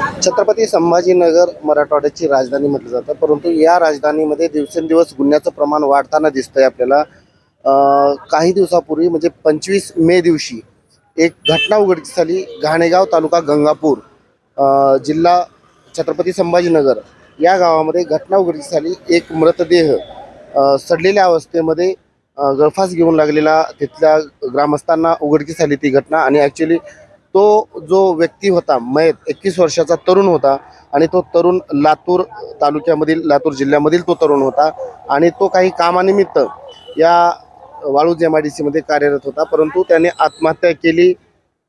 छत्रपती संभाजीनगर मराठवाड्याची राजधानी म्हटलं जातं. परंतु या राजधानीमध्ये दिवसेंदिवस गुन्ह्याचं प्रमाण वाढताना दिसतंय आपल्याला. काही दिवसापूर्वी म्हणजे पंचवीस मे दिवशी एक घटना उघडकीस आली. घाणेगाव तालुका गंगापूर जिल्हा छत्रपती संभाजीनगर. या गावामध्ये घटना उघडकीस आली. एक मृतदेह सडलेल्या अवस्थेमध्ये गळफास घेऊन लागलेला तिथल्या ग्रामस्थांना उघडकीस आली ती घटना. आणि ॲक्च्युली तो जो व्यक्ती होता मयत एकवीस वर्षाचा तरुण होता आणि तो तरुण लातूर तालुक्यामधील लातूर जिल्ह्यामधील तो तरुण होता आणि तो काही कामानिमित्त या वाळूज एम आय डी सीमध्ये कार्यरत होता परंतु त्याने आत्महत्या केली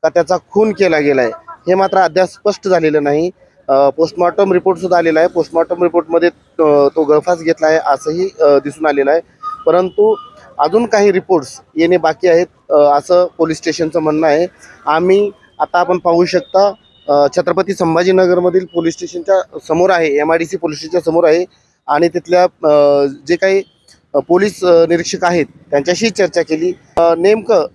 का त्याचा खून केला गेला आहे हे मात्र अद्याप स्पष्ट झालेलं नाही. पोस्टमॉर्टम रिपोर्टसुद्धा आलेला आहे. पोस्टमॉर्टम रिपोर्टमध्ये तो गळफास घेतला आहे असंही दिसून आलेलं आहे. परंतु अजून काही रिपोर्ट्स येणे बाकी आहेत असं पोलीस स्टेशनचं म्हणणं आहे. आम्ही आता आपण पाहू शकता छत्रपती संभाजीनगरमधील पोलीस स्टेशनच्या समोर आहे M I D C police स्टेशनच्या समोर आहे. आणि तिथल्या जे काही पोलीस निरीक्षक आहेत त्यांच्याशी चर्चा केली. नेमकं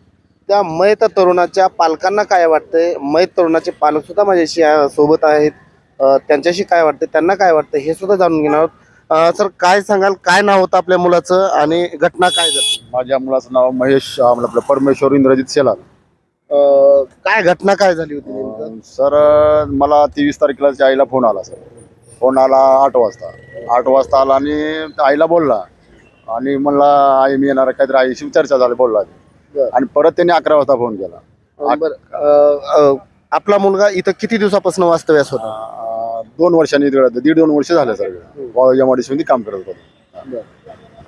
त्या मयत तरुणाच्या पालकांना काय वाटतंय? मयत तरुणाचे पालक सुद्धा माझ्याशी सोबत आहेत. त्यांच्याशी काय वाटते त्यांना काय वाटतं हे सुद्धा जाणून घेणार आहोत. सर काय सांगाल? काय नाव होतं आपल्या मुलाचं? आणि घटना काय झाली? माझ्या मुलाचं नाव महेश आपलं परमेश्वर इंद्रजित सेलाल काय घटना काय झाली होती नेमकं? सर मला तेवीस तारखेला त्या आईला फोन आला सर. फोन आला आठ वाजता. आठ वाजता आला आणि आईला बोलला. आणि म्हणला आई मी येणार आहे, काहीतरी आईशी चर्चा झाली बोलला बरं. आणि परत त्यांनी अकरा वाजता फोन केला. अ, बरं. अ, अ, आपला मुलगा इथं किती दिवसापासून वास्तव्यास होता? अं, दोन वर्षांनी तिकडे दीड दोन वर्ष झाले सर. एममध्ये काम करत होतो.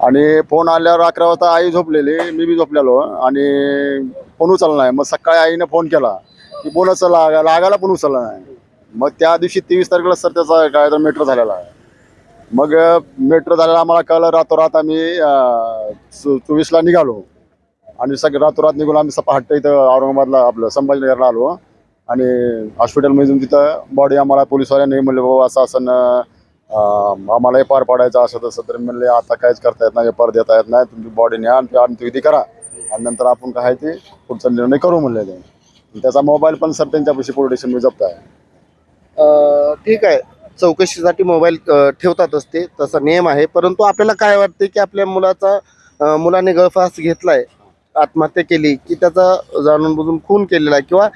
आणि फोन आल्यावर अकरा वाजता आई झोपलेली मी बी झोपलेलो. आणि फोन उचलला नाही. मग सकाळी आईने फोन केला की बोलच लागा लागायला पण उचलला नाही. मग त्या दिवशी तेवीस तारखेला सर त्याचा काय तर मेट्रो झालेला आहे. मग मेट्रो झालेला आम्हाला कळलं रातोरात आम्ही चो- चोवीसला निघालो. आणि सगळे रातोरात निघून आम्ही सपाहट्ट इथं औरंगाबादला आपलं संभाजीनगरला आलो. आणि हॉस्पिटलमध्ये तिथं बॉडी आम्हाला पोलिसवाल्याने म्हणले बाबा असं असं आम्हालाही पार आम्हाला एफ आर पाडायचं असं तसं. तर म्हणले आता काहीच करता येत नाही एफ आर देता येत नाही. तुमची बॉडी न्या आणि अंत्यविधी करा. आणि नंतर आपण काय ते पुढचा निर्णय करू म्हणले ते. त्याचा मोबाईल पण सर त्यांच्यापाशी पोलीस स्टेशनमध्ये जप्त आहे ठीक आहे. चौकशीसाठी मोबाईल ठेवतातच ते. तसा नियम आहे. परंतु आपल्याला काय वाटते की आपल्या मुलाचा मुलाने गळफास घेतलाय आत्महत्या केली की त्याचा जाणून बुजून खून केलेला आहे किंवा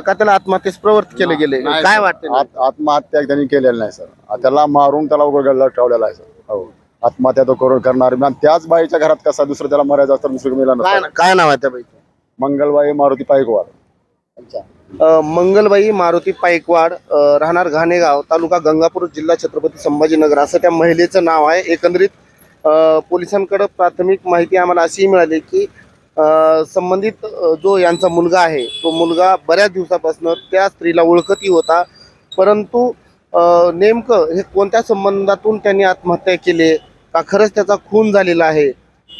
का त्याला आत्महत्येस प्रवृत्त केले गेले? काय. वाटते आत- आत्महत्या त्यांनी केलेली नाही सर. त्याला मारून त्याला उघडला ठेवलेला आहे सर. हो. आत्महत्या तो करून करणार. त्याच बाईच्या घरात कसा दुसरं त्याला मरायचं असतं दुसरं मेला काय नसतं. काय नाव आहे त्या बाईचं? मंगलबाई मारुती पायकवाड. अ, मंगलबाई मारुती पायकवाड अ, राहणार घाणेगाव तालुका गंगापूर जिल्हा छत्रपती संभाजीनगर. असं त्या महिलेचं नाव आहे. एकंदरीत अ, पोलिसांकडे प्राथमिक माहिती आम्हाला अशी मिळाली की अ, संबंधित अ, जो यांचा मुलगा आहे तो मुलगा बऱ्याच दिवसापासून त्या स्त्रीला ओळखतही होता. परंतु अ, नेमकं हे कोणत्या संबंधातून त्यांनी आत्महत्या केली? का खरंच त्याचा खून झालेला आहे?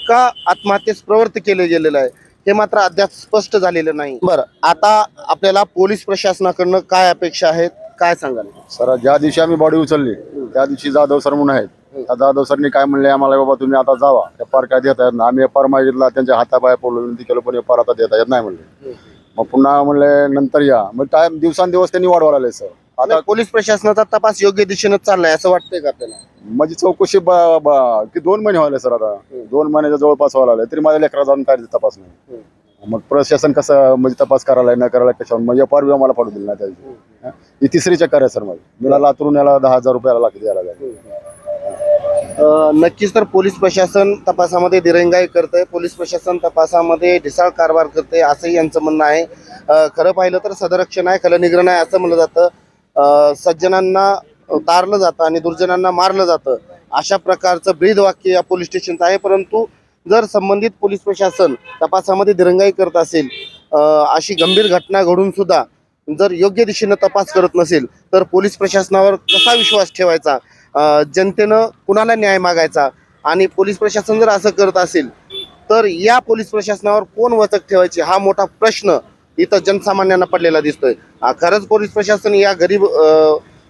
का आत्महत्येस प्रवृत्त केलं गेलेलं आहे? हे मात्र अद्याप स्पष्ट झालेलं नाही. बरं आता आपल्याला पोलीस प्रशासनाकडनं काय अपेक्षा आहेत? काय सांगाल? सर ज्या दिवशी आम्ही बॉडी उचलली त्या दिवशी जाधव सर म्हणून आहेत. त्या जाधव सरनी काय म्हणले आम्हाला बाबा तुम्ही आता जावा. एफ आर काय देता येत नाही. आम्ही एफ आर मागितला त्यांच्या हातापाय पडलो विनंती केलं पण एफ आर आता देता येत नाही म्हणले. मग पुन्हा म्हणले नंतर या. मग टाइम दिवसांदिवस त्यांनी वाढवा लागले सर. आता पोलीस प्रशासनाचा तपास योग्य दिशेनं चाललाय असं वाटतंय का आपल्याला? माझी चौकशी ब- ब- की दोन महिने व्हायला सर आता. दोन महिन्याच्या जवळपास व्हायला लागले तरी माझ्या लेकरा जाऊन काय तपास नाही. मग प्रशासन कसं म्हणजे तपास करायला न करायला कशावर मग एफ आर आम्हाला पडू दिलं नाही त्या दिवशी. हं? ही तिसरी चक्कर आहे सर माझी. मला लातूरून याला दहा हजार रुपयाला लागते द्यायला लागले अं, नक्कीच तर पोलीस प्रशासन तपासामध्ये दिरंगाई करतंय पोलीस प्रशासन तपासामध्ये ढिसाळ कारभार करते असंही यांचं म्हणणं आहे. अं, खरं पाहिलं तर सदरक्षण आहे खलनिग्रहण आहे असं म्हणलं जातं. सज्जनांना तारलं जातं आणि दुर्जनांना मारलं जातं. अशा प्रकारचं ब्रीद वाक्य या पोलीस स्टेशनचं आहे. परंतु जर संबंधित पोलीस प्रशासन तपासामध्ये दिरंगाई करत असेल अशी गंभीर घटना घडून सुद्धा जर योग्य दिशेनं तपास करत नसेल तर पोलीस प्रशासनावर कसा विश्वास ठेवायचा? जनतेनं कुणाला न्याय मागायचा? आणि पोलीस प्रशासन जर असं करत असेल तर या पोलीस प्रशासनावर कोण वचक ठेवायची? हा मोठा प्रश्न इथं जनसामान्यांना पडलेला दिसतोय. खरंच पोलीस प्रशासन या गरीब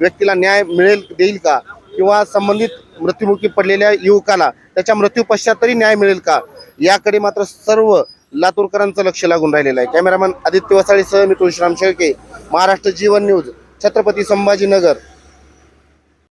व्यक्तीला न्याय मिळेल देईल का? किंवा संबंधित मृत्युमुखी पडलेल्या युवकाला त्याच्या मृत्यू पश्चात तरी न्याय मिळेल का? याकडे मात्र सर्व लातूरकरांचं लक्ष लागून राहिलेलं आहे. कॅमेरामॅन आदित्य वसाळीसह मी तुळशीराम शेळके महाराष्ट्र जीवन न्यूज छत्रपती संभाजीनगर.